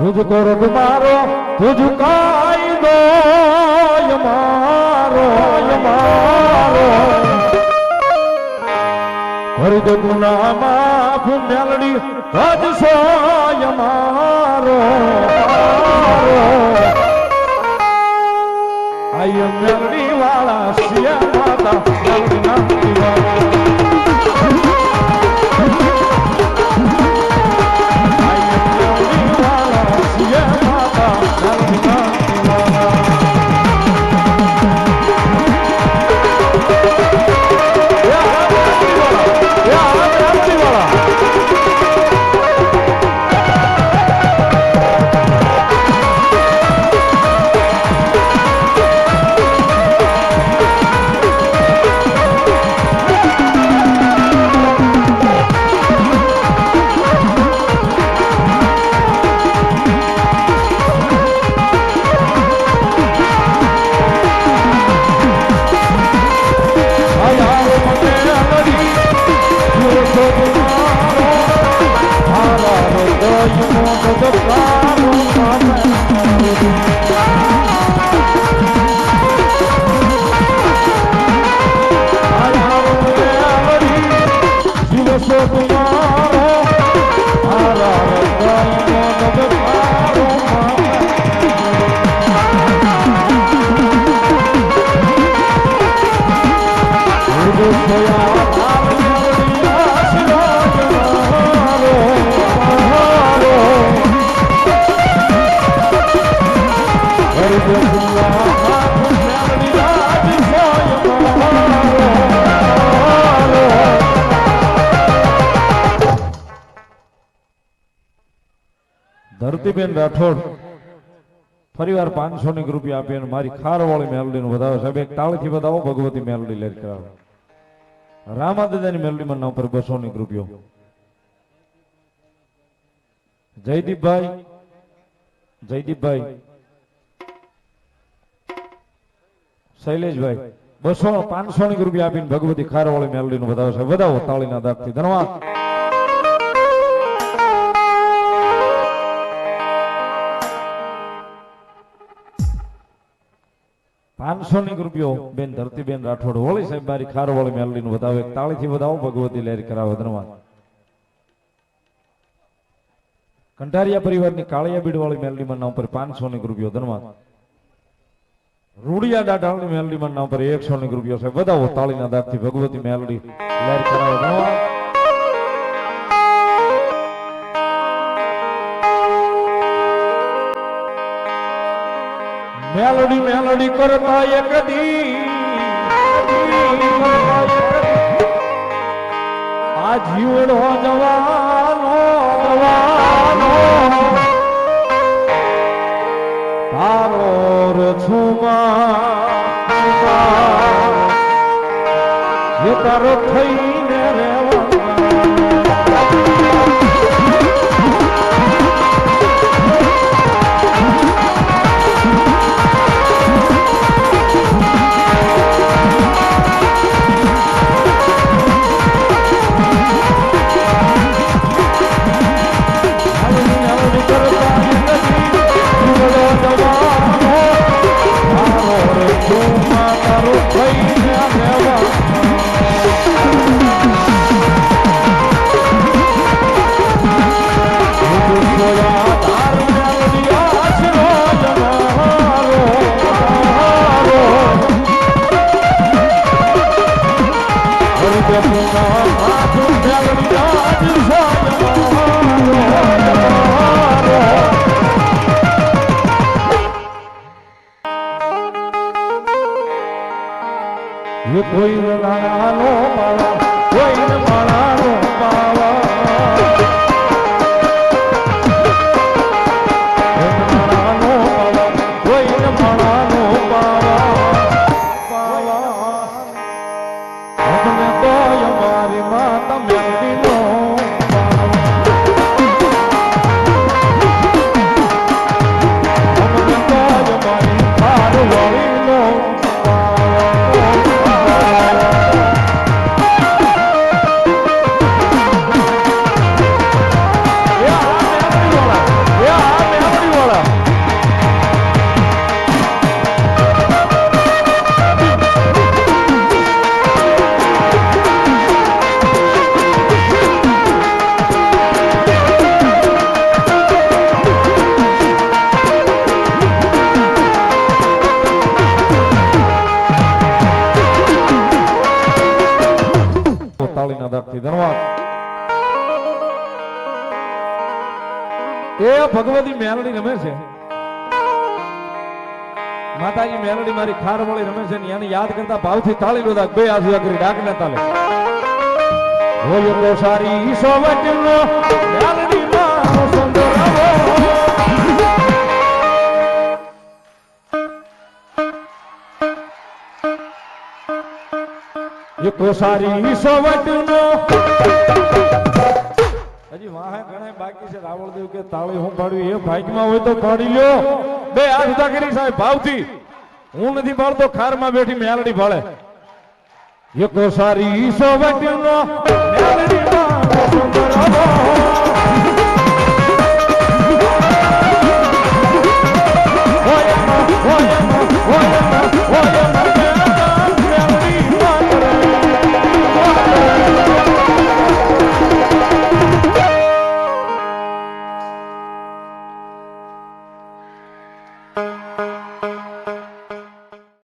તુજ court મારો, તુજ કાયદો મારો મારો. હરિદ ગુના માફ, મેલડી હજ સોય મારો. આય મેલડી વાળા સિયા માતા મેલડી ના ધરતીબેન રાઠોડ, ફરીવાર પાંચસો ની રૂપિયા આપી અને મારી ખારવાળી મેલડી નું વધાવો સાહેબ, એક તાળથી વધાવો, ભગવતી મેલડી લેર કરાવો. રામા દાદાની મેલડી માં નામ બસો ની રૂપિયો જયદીપભાઈ જયદીપભાઈ શૈલેષભાઈ, બસો પાંચસો ની રૂપિયા આપીને ભગવતી ખારવાળી મેલડી નું વધાવો સાહેબ વધાવો તાળીના દાગથી. ધન્યવાદ. પાંચસો ની રૂપિયો બેન ધરતીબેન રાઠોડ. હોળી સાહેબ, મારી ખાર વાળી મેલડી નું એક તાળીથી વધાવો, ભગવતી લહેર કરાવો. ધન્યવાદ. કંટારિયા પરિવારની કાળિયા બીડ વાળી મેલડી માં નામ પર પાંચસો ની રૂપિયો ધન્યવાદ. રૂડિયા દાડાની મેલડી માં નામ પર એકસો ની સાહેબ વધાવો તાળીના દાગથી ભગવતી મેલડી. લહેર કરાવો મેલડી મેલડી કરતા એક દી. આ જીવડો જવાનો તારો થઈને રહેવા એ કોઈ નાનો માળા કોઈ માળાનો તાળીના દાખથી ધન્યવાદ એ ભગવતી મેલડી રમે છે માતાજી મેલડી મારી ખાર વળી રમે છે ને એને યાદ કરતા ભાવથી તાળી લોધા બે ઊંચા કરી ડાકને તાલે હોય તો સારી સોવટનો મેલડી માં સુંદરવો એક સારી સવટનો. હજી વાહે ઘણા બાકી છે. રાવળદેવ કે તાળી હું પાડવી એ ભાગમાં હોય તો પાડી લ્યો. બે હાથ કરી સાહેબ, ભાવથી. હું નથી પાડતો, ખારમાં બેઠી મેલડી ભાળે. એક સારી સવટનો.